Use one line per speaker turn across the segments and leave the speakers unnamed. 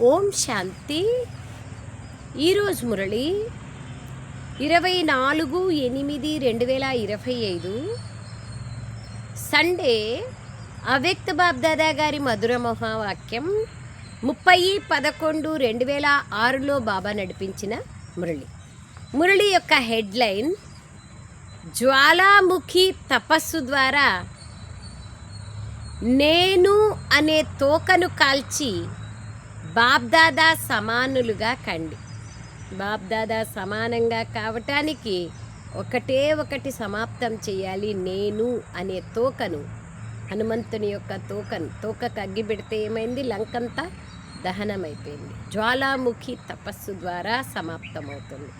ఓం శాంతి. ఈరోజు మురళి ఇరవై నాలుగు ఎనిమిది రెండు వేల ఇరవై ఐదు సండే అవ్యక్త బాబ్దాదా గారి మధుర మహావాక్యం ముప్పై పదకొండు రెండు వేల ఆరులో బాబా నడిపించిన మురళి. మురళి యొక్క హెడ్లైన్ జ్వాలాముఖి తపస్సు ద్వారా నేను అనే తోకను కాల్చి బాబ్దాదా సమానులుగా కండి. బాబ్దాదా సమానంగా కావటానికి ఒకటే ఒకటి సమాప్తం చేయాలి నేను అనే తోకను హనుమంతుని యొక్క తోకను. తోకకు అగ్గి పెడితే ఏమైంది? లంకంతా దహనమైపోయింది. జ్వాలాముఖి తపస్సు ద్వారా సమాప్తమవుతుంది.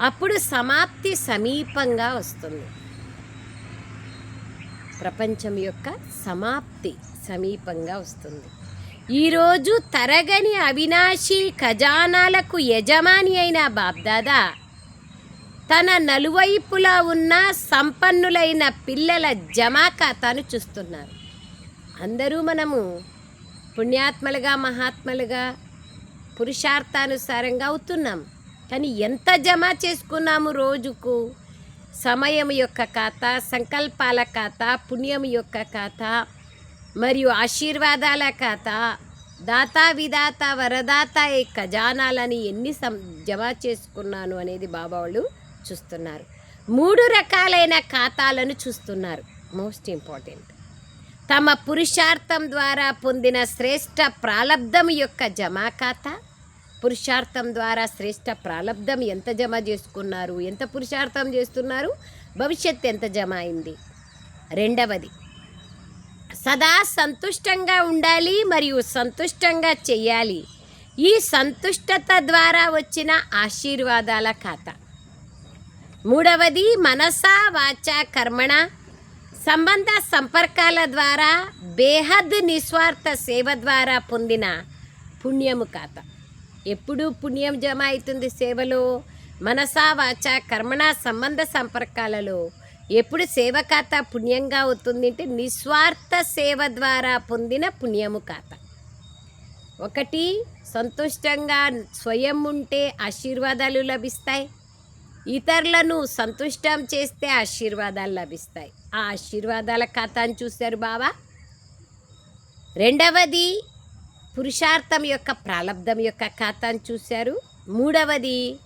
అప్పుడు సమాప్తి సమీపంగా వస్తుంది. ప్రపంచం యొక్క సమాప్తి సమీపంగా వస్తుంది. ఈరోజు తరగని అవినాశి ఖజానాలకు యజమాని అయిన బాబ్దాదా. తన నలువైపులా ఉన్న సంపన్నులైన పిల్లల జమా ఖాతాను చూస్తున్నారు. అందరూ మనము పుణ్యాత్మలుగా మహాత్మలుగా పురుషార్థానుసారంగా అవుతున్నాం. కానీ ఎంత జమ చేసుకున్నాము రోజుకు? సమయం యొక్క ఖాతా సంకల్పాల ఖాతా పుణ్యం యొక్క ఖాతా మరియు ఆశీర్వాదాల ఖాతా దాత విదాత వరదాత ఈ ఖజానాలని ఎన్ని సం జమ చేసుకున్నాను అనేది బాబా వాళ్ళు చూస్తున్నారు. మూడు రకాలైన ఖాతాలను చూస్తున్నారు. Most important. తమ పురుషార్థం ద్వారా పొందిన శ్రేష్ట ప్రాలబ్ధం యొక్క జమా ఖాతా పురుషార్థం ద్వారా శ్రేష్ట ప్రాలబ్ధం ఎంత జమ చేసుకున్నారు ఎంత పురుషార్థం చేస్తున్నారు భవిష్యత్ ఎంత జమ అయింది. రెండవది సదా సంతుష్టంగా ఉండాలి మరియు సంతుష్టంగా చేయాలి ఈ సంతుష్టత ద్వారా వచ్చిన ఆశీర్వాదాల ఖాతా. మూడవది మనసా వాచ కర్మణ. సంబంధ సంపర్కాల ద్వారా బేహద్ నిస్వార్థ సేవ ద్వారా పొందిన పుణ్యము ఖాతా. ఎప్పుడు పుణ్యం జమ అవుతుంది సేవలో. మనసా వాచ కర్మణ సంబంధ సంపర్కాలలో ఎప్పుడు సేవ ఖాతా పుణ్యంగా అవుతుంది అంటే నిస్వార్థ సేవ ద్వారా పొందిన పుణ్యము ఖాతా ఒకటి సంతుష్టంగా స్వయం ఉంటే ఆశీర్వాదాలు లభిస్తాయి. ఇతరులను సంతుష్టం చేస్తే ఆశీర్వాదాలు లభిస్తాయి. ఆ ఆశీర్వాదాల ఖాతాను చూశారు బావా? రెండవది పురుషార్థం యొక్క ప్రారంధం యొక్క ఖాతాను చూశారు. మూడవది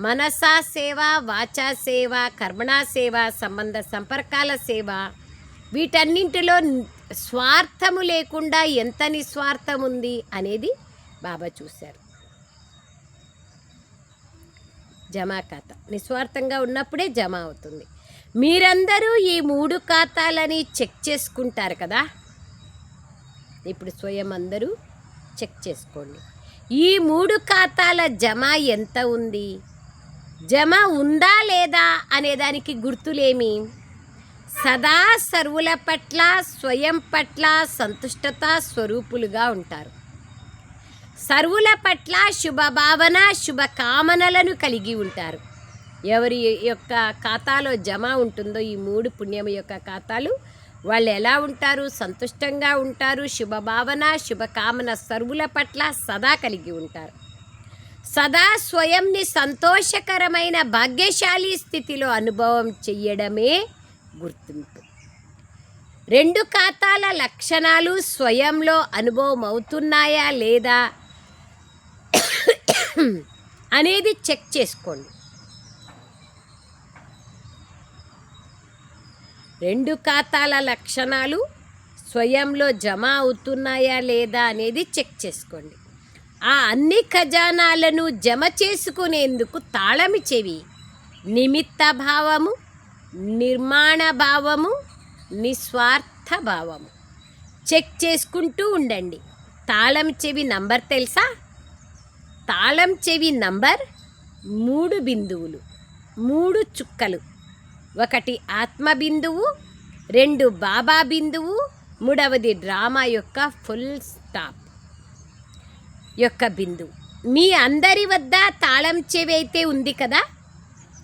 మనసా సేవ వాచా సేవ కర్మణా సేవ సంబంధ సంపర్కాల సేవ. వీటన్నింటిలో స్వార్థము లేకుండా ఎంత నిస్వార్థం ఉంది అనేది బాబా చూశారు. జమా ఖాతా. నిస్వార్థంగా ఉన్నప్పుడే జమ అవుతుంది. మీరందరూ ఈ మూడు ఖాతాలని చెక్ చేసుకుంటారు కదా? ఇప్పుడు స్వయం అందరూ చెక్ చేసుకోండి. ఈ మూడు ఖాతాల జమ ఎంత ఉంది? జమ ఉందా లేదా అనేదానికి గుర్తులేమి? సదా సర్వుల పట్ల స్వయం పట్ల సంతుష్టత స్వరూపులుగా ఉంటారు. సర్వుల పట్ల శుభభావన శుభకామనలను కలిగి ఉంటారు. ఎవరి యొక్క ఖాతాలో జమ ఉంటుందో ఈ మూడు పుణ్యం యొక్క ఖాతాలు వాళ్ళు ఎలా ఉంటారు? సంతుష్టంగా ఉంటారు శుభభావన శుభకామన సర్వుల పట్ల సదా కలిగి ఉంటారు. సదా స్వయంని సంతోషకరమైన భాగ్యశాలి స్థితిలో అనుభవం చెయ్యడమే గుర్తింపు. రెండు ఖాతాల లక్షణాలు స్వయంలో అనుభవం అవుతున్నాయా లేదా అనేది చెక్ చేసుకోండి. రెండు ఖాతాల లక్షణాలు స్వయంలో జమ అవుతున్నాయా లేదా అనేది చెక్ చేసుకోండి. ఆ అన్ని ఖజానాలను జమ చేసుకునేందుకు తాళమి చెవి నిమిత్త భావము నిర్మాణ భావము నిస్వార్థ భావము. చెక్ చేసుకుంటూ ఉండండి. తాళం చెవి నంబర్ తెలుసా? తాళం చెవి నంబర్ మూడు బిందువులు మూడు చుక్కలు. ఒకటి ఆత్మ బిందువు రెండు బాబా బిందువు మూడవది డ్రామా యొక్క ఫుల్ స్టాప్. యొక్క బిందు. మీ అందరి వద్ద తాళం చెవి అయితే ఉంది కదా?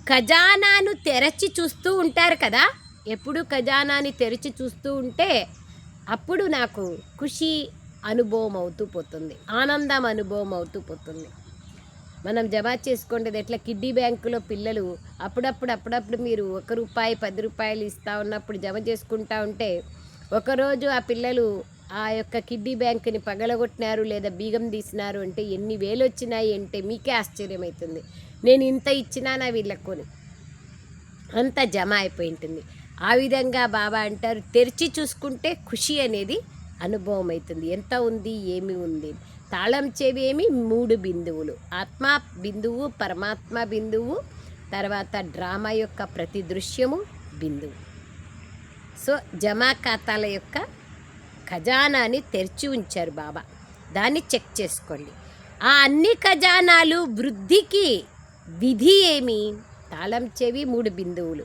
ఖజానాను తెరచి చూస్తూ ఉంటారు కదా? ఎప్పుడు ఖజానాని తెరిచి చూస్తూ ఉంటే అప్పుడు నాకు ఖుషి అనుభవం అవుతూ పోతుంది. ఆనందం అనుభవం అవుతూ పోతుంది. మనం జమ చేసుకుంటేది ఎట్లా? కిడ్డీ బ్యాంకులో పిల్లలు అప్పుడప్పుడు అప్పుడప్పుడు మీరు ఒక రూపాయి పది రూపాయలు ఇస్తూ ఉన్నప్పుడు జమ చేసుకుంటా ఉంటే ఒకరోజు ఆ పిల్లలు ఆ యొక్క కిడ్నీ బ్యాంక్ని పగలగొట్టినారు లేదా బీగం తీసినారు అంటే ఎన్ని వేలు వచ్చినాయి అంటే మీకే ఆశ్చర్యమవుతుంది నేను ఇంత ఇచ్చినా నా వీళ్ళకొని అంత జమ అయిపోయి ఉంటుంది ఆ విధంగా బాబా అంటారు తెరిచి చూసుకుంటే ఖుషి అనేది అనుభవం అవుతుంది ఎంత ఉంది ఏమి ఉంది? తాళం చెవి ఏమి మూడు బిందువులు. ఆత్మ బిందువు పరమాత్మ బిందువు తర్వాత డ్రామా యొక్క ప్రతి దృశ్యము బిందువు. సో జమా ఖాతాల యొక్క ఖజానాని తెరిచి ఉంచారు బాబా. దాన్ని చెక్ చేసుకోండి. ఆ అన్ని ఖజానాలు వృద్ధికి విధి ఏమి? తాళం చెవి మూడు బిందువులు.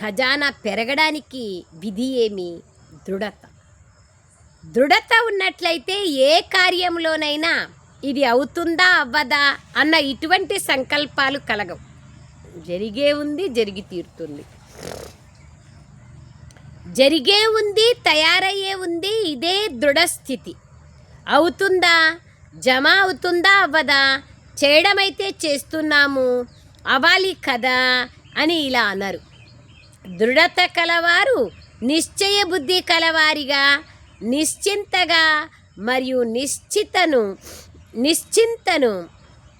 ఖజానా పెరగడానికి విధి ఏమి? దృఢత. దృఢత ఉన్నట్లయితే ఏ కార్యంలోనైనా ఇది అవుతుందా అవ్వదా అన్న ఇటువంటి సంకల్పాలు కలగవు. జరిగే ఉంది జరిగి తీరుతుంది. జరిగే ఉంది తయారయ్యే ఉంది ఇదే దృఢస్థితి. అవుతుందా? జమ అవుతుందా అవ్వదా? చేయడమైతే చేస్తున్నాము అవ్వాలి కదా? అని ఇలా అన్నారు. దృఢత కలవారు నిశ్చయ బుద్ధి కలవారిగా నిశ్చింతగా మరియు నిశ్చితను నిశ్చింతను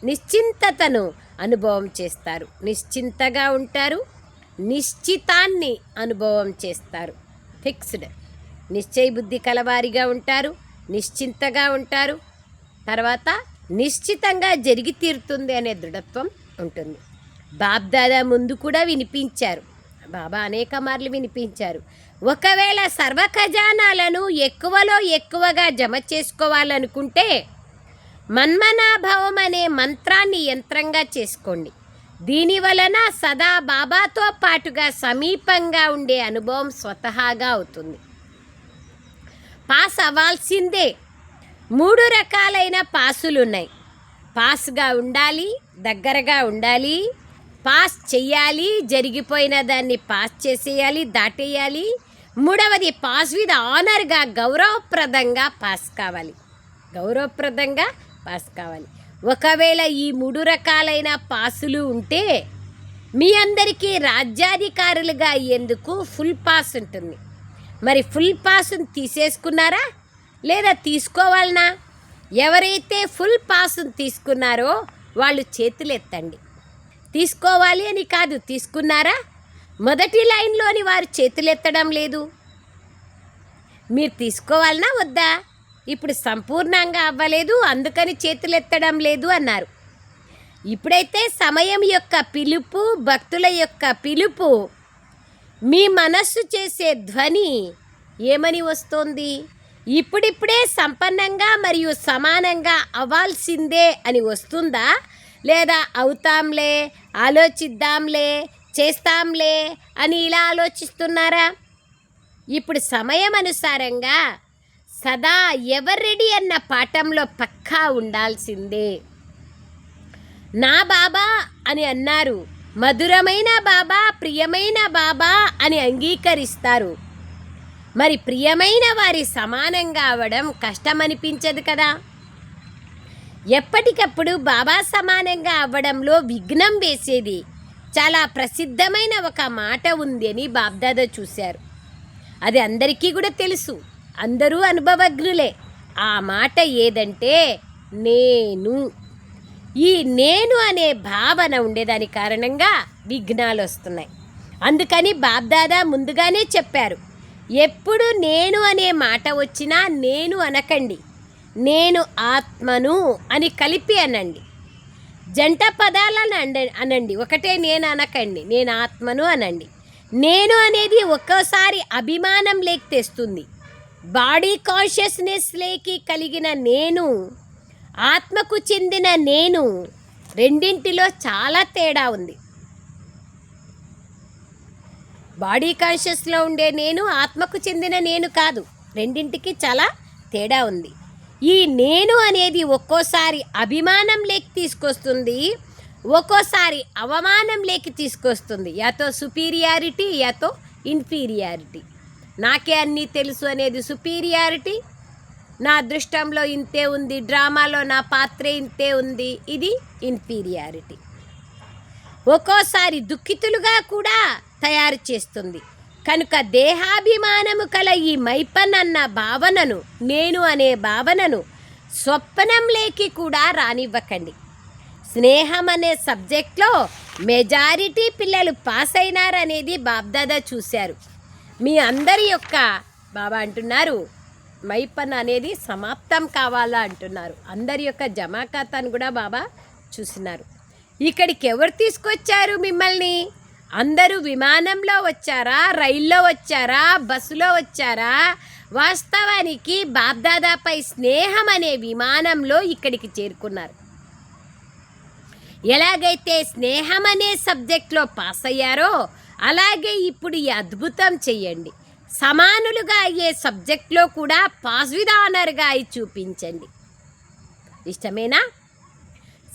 నిశ్చింతతను అనుభవం చేస్తారు. నిశ్చింతగా ఉంటారు నిశ్చితాన్ని అనుభవం చేస్తారు. ఫిక్స్డ్. నిశ్చయ బుద్ధి కలవారిగా ఉంటారు నిశ్చింతగా ఉంటారు. తర్వాత నిశ్చితంగా జరిగి తీరుతుంది అనే దృఢత్వం ఉంటుంది. బాబ్దాదా ముందు కూడా వినిపించారు. బాబా అనేక మార్లు వినిపించారు. ఒకవేళ సర్వ ఖజానాలను ఎక్కువలో ఎక్కువగా జమ చేసుకోవాలనుకుంటే మన్మనాభావం అనే మంత్రాన్ని యంత్రంగా చేసుకోండి. దీని వలన సదా బాబాతో పాటుగా సమీపంగా ఉండే అనుభవం స్వతహాగా అవుతుంది. పాస్ అవ్వాల్సిందే. మూడు రకాలైన పాసులు ఉన్నాయి పాస్గా ఉండాలి దగ్గరగా ఉండాలి పాస్ చెయ్యాలి జరిగిపోయిన దాన్ని పాస్ చేసేయాలి దాటేయాలి. మూడవది పాస్ విత్ ఆనర్గా గౌరవప్రదంగా పాస్ కావాలి. గౌరవప్రదంగా పాస్ కావాలి. ఒకవేళ ఈ మూడు రకాలైన పాసులు ఉంటే మీ అందరికీ రాజ్యాధికారులుగా అయ్యేందుకు ఫుల్ పాస్ ఉంటుంది. మరి ఫుల్ పాస్ను తీసేసుకున్నారా? లేదా తీసుకోవాలనా? ఎవరైతే ఫుల్ పాస్ను తీసుకున్నారో వాళ్ళు చేతులు ఎత్తండి. తీసుకోవాలి అని కాదు తీసుకున్నారా? మొదటి లైన్లోని వారు చేతులు ఎత్తడం లేదు. మీరు తీసుకోవాలనా వద్దా? ఇప్పుడు సంపూర్ణంగా అవ్వలేదు అందుకని చేతులెత్తడం లేదు అన్నారు. ఇప్పుడైతే సమయం యొక్క పిలుపు భక్తుల యొక్క పిలుపు మీ మనస్సు చేసే ధ్వని ఏమని వస్తోంది? ఇప్పుడిప్పుడే సంపన్నంగా మరియు సమానంగా అవ్వాల్సిందే అని వస్తుందా? లేదా అవుతాంలే ఆలోచిద్దాంలే చేస్తాంలే అని ఇలా ఆలోచిస్తున్నారా? ఇప్పుడు సమయం అనుసారంగా సదా ఎవర్ రెడీ అన్న పాఠంలో పక్కా ఉండాల్సిందే. నా బాబా అని అన్నారు మధురమైన బాబా ప్రియమైన బాబా అని అంగీకరిస్తారు. మరి ప్రియమైన వారి సమానంగా అవడం కష్టమనిపించదు కదా? ఎప్పటికప్పుడు బాబా సమానంగా అవ్వడంలో విఘ్నం వేసేది చాలా ప్రసిద్ధమైన ఒక మాట ఉంది అని బాబ్దాదా చూశారు. అది అందరికీ కూడా తెలుసు. అందరూ అనుభవజ్ఞులే. ఆ మాట ఏదంటే నేను. ఈ నేను అనే భావన ఉండేదాని కారణంగా విఘ్నాలు వస్తున్నాయి అందుకని బాబ్దాదా ముందుగానే చెప్పారు ఎప్పుడు నేను అనే మాట వచ్చినా నేను అనకండి. నేను ఆత్మను అని కలిపి అనండి. జంట పదాలను అండ అనండి. ఒకటే నేను అనకండి నేను ఆత్మను అనండి. నేను అనేది ఒక్కోసారి అభిమానం లేక తెస్తుంది బాడీ కాన్షియస్నెస్ లేకి కలిగిన నేను ఆత్మకు చెందిన నేను రెండింటిలో చాలా తేడా ఉంది. బాడీ కాన్షియస్లో ఉండే నేను ఆత్మకు చెందిన నేను కాదు. రెండింటికి చాలా తేడా ఉంది. ఈ నేను అనేది ఒక్కోసారి అభిమానం లేకి తీసుకొస్తుంది ఒక్కోసారి అవమానం లేకి తీసుకొస్తుంది. యాతో సుపీరియారిటీ యాతో ఇన్ఫీరియారిటీ. నాకే అన్నీ తెలుసు అనేది సుపీరియారిటీ. నా అదృష్టంలో ఇంతే ఉంది డ్రామాలో నా పాత్రే ఇంతే ఉంది ఇది ఇన్ఫీరియారిటీ. ఒక్కోసారి దుఃఖితులుగా కూడా తయారు చేస్తుంది. కనుక దేహాభిమానము కల ఈ మైపన్ అన్న భావనను నేను అనే భావనను స్వప్నం లేకి కూడా రానివ్వకండి. స్నేహం అనే సబ్జెక్ట్లో మెజారిటీ పిల్లలు పాస్ అయినారనేది బాబ్దాదా చూశారు. మీ అందరి యొక్క బాబా అంటున్నారు. మైపన్ అనేది సమాప్తం కావాలా అంటున్నారు. అందరి యొక్క జమా ఖాతాను కూడా బాబా చూసినారు. ఇక్కడికి ఎవరు తీసుకొచ్చారు మిమ్మల్ని? అందరూ విమానంలో వచ్చారా? రైల్లో వచ్చారా? బస్సులో వచ్చారా? వాస్తవానికి బాబ్దాదాపై స్నేహం అనే విమానంలో ఇక్కడికి చేరుకున్నారు. ఎలాగైతే స్నేహం అనే సబ్జెక్ట్లో పాస్ అయ్యారో అలాగే ఇప్పుడు ఈ అద్భుతం చెయ్యండి. సమానులుగా అయ్యే సబ్జెక్ట్లో కూడా పాస్ విత్ ఆనర్గా అయి చూపించండి. ఇష్టమేనా?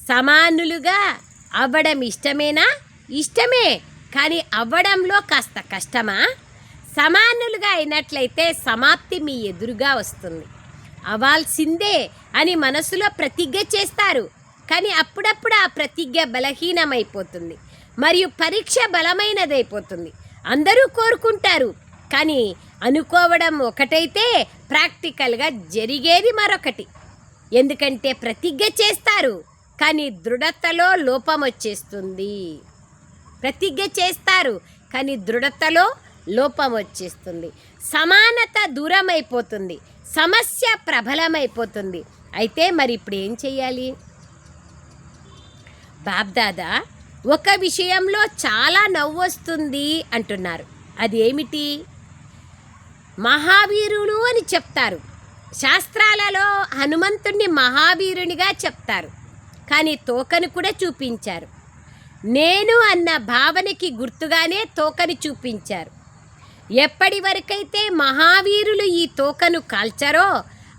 సమానులుగా అవ్వడం ఇష్టమేనా? ఇష్టమే కానీ అవ్వడంలో కాస్త కష్టమా? సమానులుగా అయినట్లయితే సమాప్తి మీ ఎదురుగా వస్తుంది. అవ్వాల్సిందే అని మనసులో ప్రతిజ్ఞ చేస్తారు. కానీ అప్పుడప్పుడు ఆ ప్రతిజ్ఞ బలహీనమైపోతుంది. మరియు పరీక్ష బలమైనదైపోతుంది. అందరూ కోరుకుంటారు కానీ అనుకోవడం ఒకటైతే ప్రాక్టికల్గా జరిగేది మరొకటి. ఎందుకంటే ప్రతిజ్ఞ చేస్తారు కానీ దృఢతలో లోపం వచ్చేస్తుంది. ప్రతిజ్ఞ చేస్తారు కానీ దృఢతలో లోపం వచ్చేస్తుంది. సమానత దూరం అయిపోతుంది సమస్య ప్రబలమైపోతుంది. అయితే మరి ఇప్పుడు ఏం చేయాలి బాబ్దాదా ఒక విషయంలో చాలా నవ్వు వస్తుంది అంటున్నారు. అది ఏమిటి మహావీరుడు అని చెప్తారు. శాస్త్రాలలో హనుమంతుణ్ణి మహావీరునిగా చెప్తారు. కానీ తోకను కూడా చూపించారు. నేను అన్న భావనకి గుర్తుగానే తోకను చూపించారు. ఎప్పటి వరకైతే మహావీరులు ఈ తోకను కాల్చారో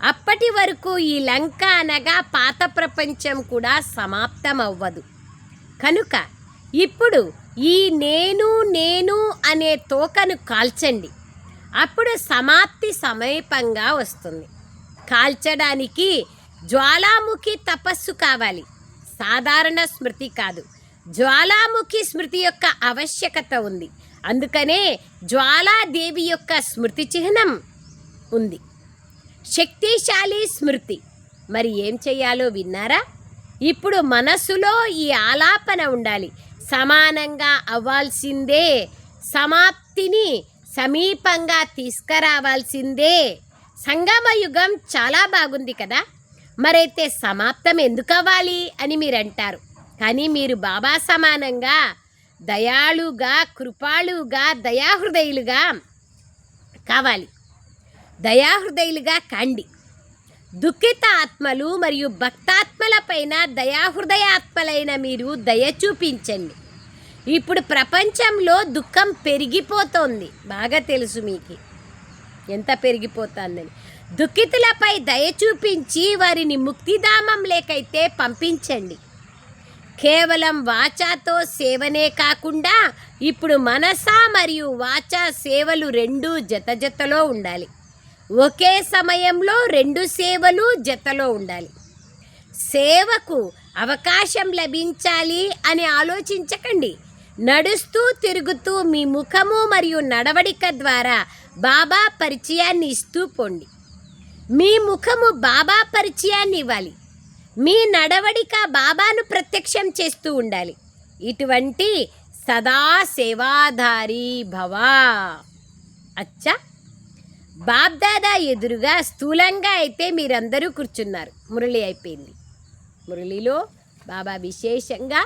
అప్పటి వరకు ఈ లంక అనగా పాత ప్రపంచం కూడా సమాప్తం అవ్వదు కనుక ఇప్పుడు ఈ నేను నేను అనే తోకను కాల్చండి. అప్పుడు సమాప్తి సమీపంగా వస్తుంది. కాల్చడానికి జ్వాలాముఖి తపస్సు కావాలి. సాధారణ స్మృతి కాదు. జ్వాలాముఖి స్మృతి యొక్క ఆవశ్యకత ఉంది. అందుకనే జ్వాలాదేవి యొక్క స్మృతి చిహ్నం ఉంది. శక్తిశాలి స్మృతి. మరి ఏం చేయాలో విన్నారా? ఇప్పుడు మనస్సులో ఈ ఆలాపన ఉండాలి. సమానంగా అవ్వాల్సిందే. సమాప్తిని సమీపంగా తీసుకురావాల్సిందే. సంగమయుగం చాలా బాగుంది కదా. మరైతే సమాప్తం ఎందుకు అవ్వాలి అని మీరు అంటారు కానీ మీరు బాబా సమానంగా దయాళుగా కృపాళుగా దయాహృదయులుగా కావాలి. దయాహృదయులుగా కండి. దుఃఖిత ఆత్మలు మరియు భక్తాత్మలపైన దయాహృదయాత్మలైన మీరు దయ చూపించండి. ఇప్పుడు ప్రపంచంలో దుఃఖం పెరిగిపోతోంది. బాగా తెలుసు మీకు. ఎంత పెరిగిపోతుందని. దుఃఖితులపై దయ చూపించి వారిని ముక్తిధామం లేకైతే పంపించండి. కేవలం వాచాతో సేవనే కాకుండా ఇప్పుడు మనస మరియు వాచా సేవలు రెండు జత జతలో ఉండాలి. ఒకే సమయంలో రెండు సేవలు జతలో ఉండాలి. సేవకు అవకాశం లభించాలి అని ఆలోచించకండి. నడుస్తూ తిరుగుతూ మీ ముఖము మరియు నడవడిక ద్వారా బాబా పరిచయాన్ని ఇస్తూ పోండి. మీ ముఖము బాబా పరిచయాన్ని ఇవ్వాలి. మీ నడవడిక బాబాను ప్రత్యక్షం చేస్తూ ఉండాలి. ఇటువంటి సదా సేవాధారి భవా. అచ్చా! బాబ్దాదా ఎదురుగా స్థూలంగా అయితే మీరందరూ కూర్చున్నారు. మురళి అయిపోయింది. మురళిలో బాబా విశేషంగా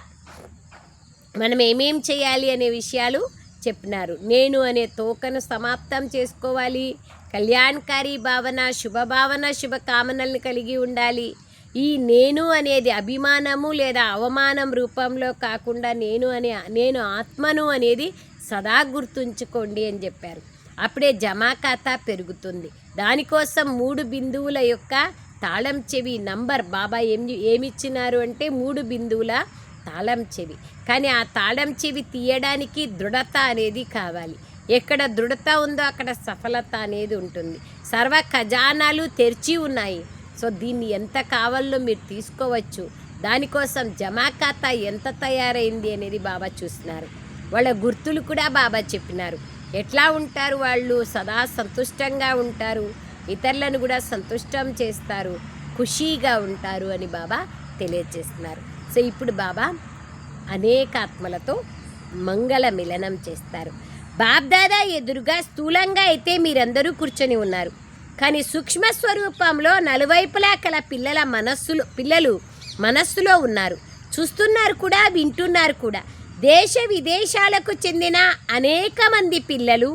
మనం ఏమేం చేయాలి అనే విషయాలు చెప్పినారు. నేను అనే తోకను సమాప్తం చేసుకోవాలి. కళ్యాణకారి భావన శుభభావన శుభకామనల్ని కలిగి ఉండాలి. ఈ నేను అనేది అభిమానము లేదా అవమానం రూపంలో కాకుండా నేను అనే నేను ఆత్మను అనేది సదా గుర్తుంచుకోండి అని చెప్పారు. అప్పుడే జమా ఖాతా పెరుగుతుంది. దానికోసం మూడు బిందువుల యొక్క తాళం చెవి నంబర్ బాబా ఏం ఏమిచ్చినారు అంటే మూడు బిందువుల తాళం చెవి. కానీ ఆ తాళం చెవి తీయడానికి దృఢత అనేది కావాలి. ఎక్కడ దృఢత ఉందో అక్కడ సఫలత అనేది ఉంటుంది. సర్వ ఖజానాలు తెరిచి ఉన్నాయి. సో దీన్ని ఎంత కావాలో మీరు తీసుకోవచ్చు. దానికోసం జమా ఖాతా ఎంత తయారైంది అనేది బాబా చూస్తున్నారు వాళ్ళ గుర్తులు కూడా బాబా చెప్పినారు. ఎట్లా ఉంటారు వాళ్ళు? సదా సంతుష్టంగా ఉంటారు. ఇతరులను కూడా సంతుష్టం చేస్తారు. ఖుషీగా ఉంటారు అని బాబా తెలియజేస్తున్నారు. సో ఇప్పుడు బాబా అనేక ఆత్మలతో మంగళ మిలనం చేస్తారు. బాబ్దాదా ఎదురుగా స్థూలంగా అయితే మీరందరూ కూర్చొని ఉన్నారు. కానీ సూక్ష్మ స్వరూపంలో నలువైపులా కల పిల్లల మనస్సులు పిల్లలు మనస్సులో ఉన్నారు. చూస్తున్నారు కూడా వింటున్నారు కూడా. దేశ విదేశాలకు చెందిన అనేక మంది పిల్లలు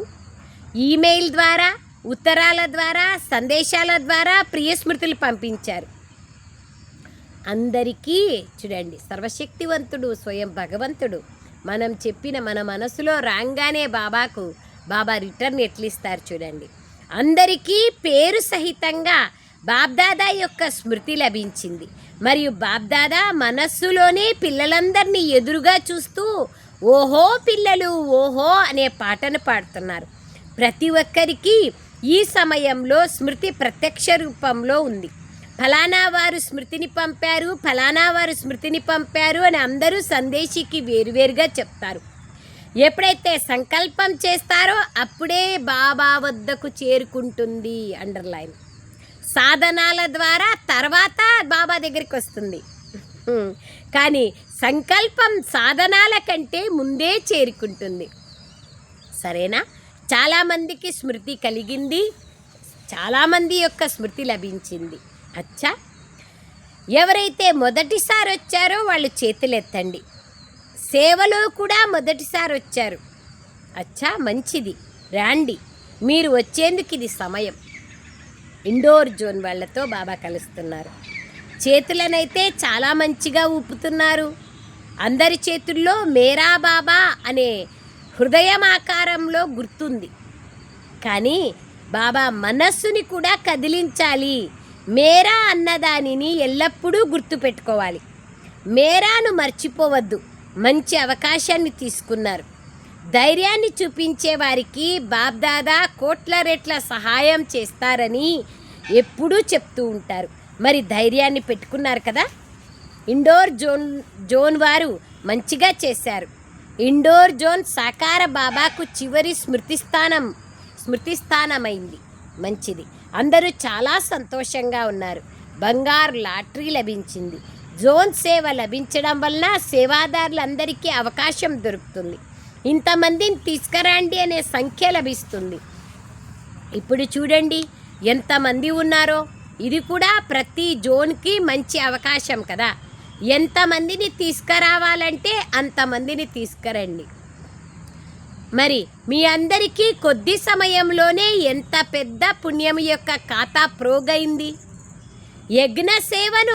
ఈమెయిల్ ద్వారా ఉత్తరాల ద్వారా సందేశాల ద్వారా ప్రియ స్మృతులు పంపించారు. అందరికీ చూడండి సర్వశక్తివంతుడు స్వయం భగవంతుడు. మనం చెప్పిన మన మనసులో రాగానే బాబాకు బాబా రిటర్న్ ఎట్లిస్తారు చూడండి. అందరికీ పేరు సహితంగా బాబ్దాదా యొక్క స్మృతి లభించింది. మరియు బాబ్దాదా మనస్సులోనే పిల్లలందరినీ ఎదురుగా చూస్తూ ఓహో పిల్లలు ఓహో అనే పాటను పాడుతున్నారు. ప్రతి ఒక్కరికి ఈ సమయంలో స్మృతి ప్రత్యక్ష రూపంలో ఉంది. ఫలానా వారు స్మృతిని పంపారు ఫలానా వారు స్మృతిని పంపారు అని అందరూ సందేశికి వేరువేరుగా చెప్తారు. ఎప్పుడైతే సంకల్పం చేస్తారో అప్పుడే బాబా వద్దకు చేరుకుంటుంది అండర్లైన్. సాధనాల ద్వారా తర్వాత బాబా దగ్గరికి వస్తుంది. కానీ సంకల్పం సాధనాల కంటే ముందే చేరుకుంటుంది. సరేనా? చాలామందికి స్మృతి కలిగింది. చాలామంది యొక్క స్మృతి లభించింది. అచ్చా? ఎవరైతే మొదటిసారి వచ్చారో వాళ్ళు చేతులెత్తండి. సేవలో కూడా మొదటిసారి వచ్చారు. అచ్చా? మంచిది. రాండి. మీరు వచ్చేందుకు ఇది సమయం. ఇండోర్ జోన్ వాళ్ళతో బాబా కలుస్తున్నారు. చేతులనైతే చాలా మంచిగా ఊపుతున్నారు. అందరి చేతుల్లో మేరా బాబా అనే హృదయం ఆకారంలో గుర్తుంది. కానీ బాబా మనస్సుని కూడా కదిలించాలి. మేరా అన్నదానిని ఎల్లప్పుడూ గుర్తుపెట్టుకోవాలి. మేరాను మర్చిపోవద్దు. మంచి అవకాశాన్ని తీసుకున్నారు. ధైర్యాన్ని చూపించే వారికి బాబ్దాదా కోట్ల రెట్ల సహాయం చేస్తారని ఎప్పుడూ చెప్తూ ఉంటారు. మరి ధైర్యాన్ని పెట్టుకున్నారు కదా? ఇండోర్ జోన్ జోన్ వారు మంచిగా చేశారు. ఇండోర్ జోన్ సాకార బాబాకు చివరి స్మృతి స్థానం స్మృతి స్థానమైంది మంచిది. అందరూ చాలా సంతోషంగా ఉన్నారు. బంగారు లాటరీ లభించింది. జోన్ సేవ లభించడం వలన సేవాదారులందరికీ అవకాశం దొరుకుతుంది. ఇంతమందిని తీసుకురండి అనే సంఖ్య లభిస్తుంది. ఇప్పుడు చూడండి. ఎంతమంది ఉన్నారో? ఇది కూడా ప్రతి జోన్కి మంచి అవకాశం కదా. ఎంతమందిని తీసుకురావాలంటే అంతమందిని తీసుకురండి. మరి మీ అందరికీ కొద్ది సమయంలోనే ఎంత పెద్ద పుణ్యం యొక్క ఖాతా ప్రోగైంది? యజ్ఞ సేవను